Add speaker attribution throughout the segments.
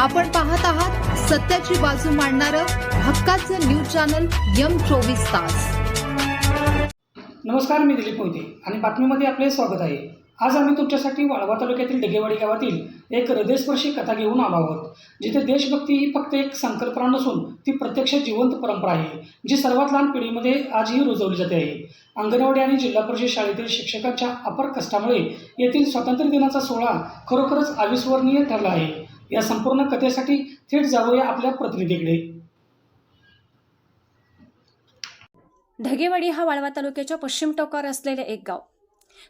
Speaker 1: आपण पाहत आहात सत्याची बाजू मांडणारं हक्काचं न्यूज चॅनल यम चोवीस तास.
Speaker 2: नमस्कार मी दिलीप मोहिते आणि बातमीमध्ये आपले स्वागत आहे. आज आम्ही तुमच्यासाठी वाळवा तालुक्यातील डेगेवाडी गावातील एक हृदयस्पर्शी कथा घेऊन आलो आहोत जिथे देशभक्ती ही फक्त एक संकल्पना नसून ती प्रत्यक्ष जिवंत परंपरा आहे जी सर्वात लहान पिढीमध्ये आजही रुजवली जाते आहे. अंगणवाडी आणि जिल्हा परिषद शाळेतील शिक्षकांच्या अपर कष्टामुळे येथील स्वातंत्र्य दिनाचा सोहळा खरोखरच अविस्मरणीय ठरला आहे. या संपूर्ण कथेसाठी थेट जाऊया आपल्या प्रतिनिधीकडे.
Speaker 3: ढगेवाडी हा वाळवा तालुक्याच्या पश्चिम टोकावर असलेले एक गाव.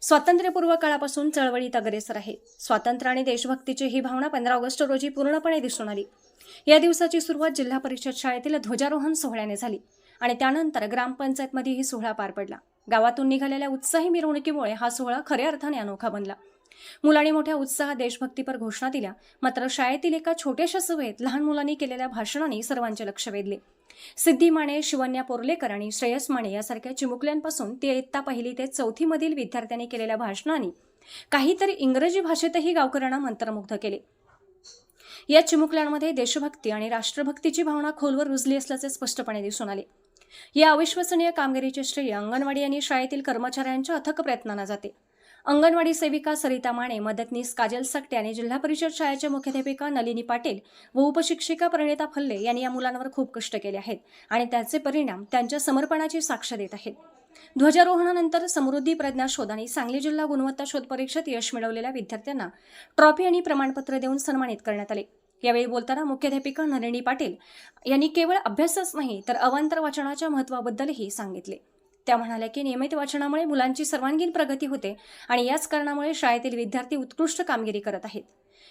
Speaker 3: स्वातंत्र्यपूर्व काळापासून चळवळीत अग्रेसर आहे. स्वातंत्र्य आणि देशभक्तीची ही भावना पंधरा ऑगस्ट रोजी पूर्णपणे दिसून आली. या दिवसाची सुरुवात जिल्हा परिषद शाळेतील ध्वजारोहण सोहळ्याने झाली आणि त्यानंतर ग्रामपंचायतमध्ये ही सोहळा पार पडला. गावातून निघालेल्या उत्साही मिरवणुकीमुळे हा सोहळा खऱ्या अर्थाने अनोखा बनला. मुलांनी मोठ्या उत्साहात देशभक्तीपर घोषणा दिल्या. मात्र शाळेतील एका छोट्याशा सभेत लहान मुलांनी केलेल्या भाषणांनी सर्वांचे लक्ष वेधले. सिद्धी माने शिवन्या पोर्लेकर आणि श्रेयस माने यासारख्या चिमुकल्यांपासून ते इयत्ता पहिली ते चौथीमधील विद्यार्थ्यांनी केलेल्या भाषणाने काहीतरी इंग्रजी भाषेतही गावकऱ्यांना मंत्रमुग्ध केले. या चिमुकल्यांमध्ये देशभक्ती आणि राष्ट्रभक्तीची भावना खोलवर रुजली असल्याचे स्पष्टपणे दिसून आले. या अविश्वसनीय कामगिरीचे श्रेय अंगणवाडी आणि शाळेतील कर्मचाऱ्यांच्या अथक प्रयत्नांना जाते. अंगणवाडी सेविका सरिता माने मदतनीस काजल सकटे आणि जिल्हा परिषद शाळेच्या मुख्याध्यापिका नलिनी पाटील व उपशिक्षिका प्रणिता फल्ले यांनी या मुलांवर खूप कष्ट केले आहेत आणि त्याचे परिणाम त्यांच्या समर्पणाची साक्ष देत आहेत. ध्वजारोहणानंतर समृद्धी प्रज्ञा शोध आणि सांगली जिल्हा गुणवत्ता शोध परीक्षेत यश मिळवलेल्या विद्यार्थ्यांना ट्रॉफी आणि प्रमाणपत्र देऊन सन्मानित करण्यात आले. यावेळी बोलताना मुख्याध्यापिका नलिनी पाटील यांनी केवळ अभ्यासच नाही तर अवांतर वाचनाच्या महत्त्वाबद्दलही सांगितले. त्या म्हणाल्या की नियमित वाचनामुळे मुलांची सर्वांगीण प्रगती होते आणि याच कारणामुळे शाळेतील विद्यार्थी उत्कृष्ट कामगिरी करत आहेत.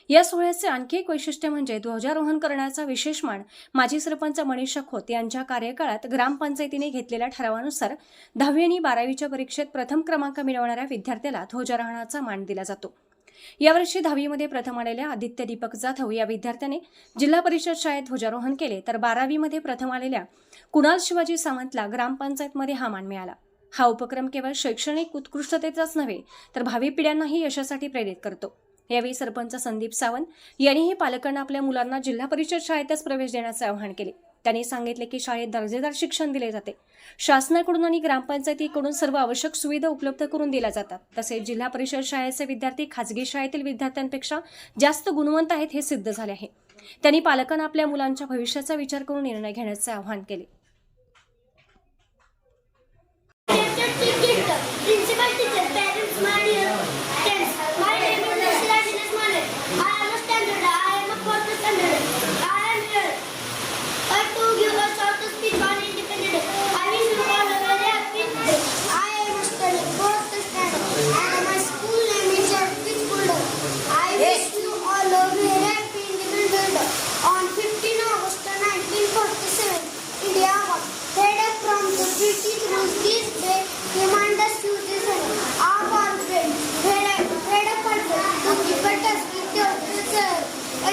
Speaker 3: या सोहळ्याचे आणखी एक वैशिष्ट्य म्हणजे ध्वजारोहण करण्याचा विशेष मान माजी सरपंच मनीषा खोत यांच्या कार्यकाळात ग्रामपंचायतीने घेतलेल्या ठरावानुसार दहावी आणि बारावीच्या परीक्षेत प्रथम क्रमांक मिळवणाऱ्या विद्यार्थ्याला ध्वजारोहणाचा मान दिला जातो. यावर्षी दहावीमध्ये प्रथम आलेल्या आदित्य दीपक जाधव या विद्यार्थ्याने जिल्हा परिषद शाळेत ध्वजारोहण केले तर बारावीमध्ये प्रथम आलेल्या कुणाल शिवाजी सावंतला ग्रामपंचायतमध्ये हा मान मिळाला. हा उपक्रम केवळ शैक्षणिक उत्कृष्टतेचाच नव्हे तर भावी पिढ्यांनाही यशासाठी प्रेरित करतो. यावेळी सरपंच संदीप सावंत यांनीही पालकांना आपल्या मुलांना जिल्हा परिषद शाळेतच प्रवेश देण्याचे आवाहन केले. त्यांनी सांगितले की शाळेत दर्जेदार शिक्षण दिले जाते. शासनाकडून आणि ग्रामपंचायतीकडून सर्व आवश्यक सुविधा उपलब्ध करून दिल्या जातात. तसेच जिल्हा परिषद शाळेचे विद्यार्थी खाजगी शाळेतील विद्यार्थ्यांपेक्षा जास्त गुणवंत आहेत हे सिद्ध झाले आहे. त्यांनी पालकांना आपल्या मुलांच्या भविष्याचा विचार करून निर्णय घेण्याचे आवाहन केले.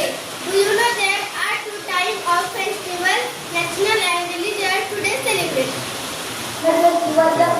Speaker 4: Day. Do you know there are two types of festival, national and religious today celebrate? Independent on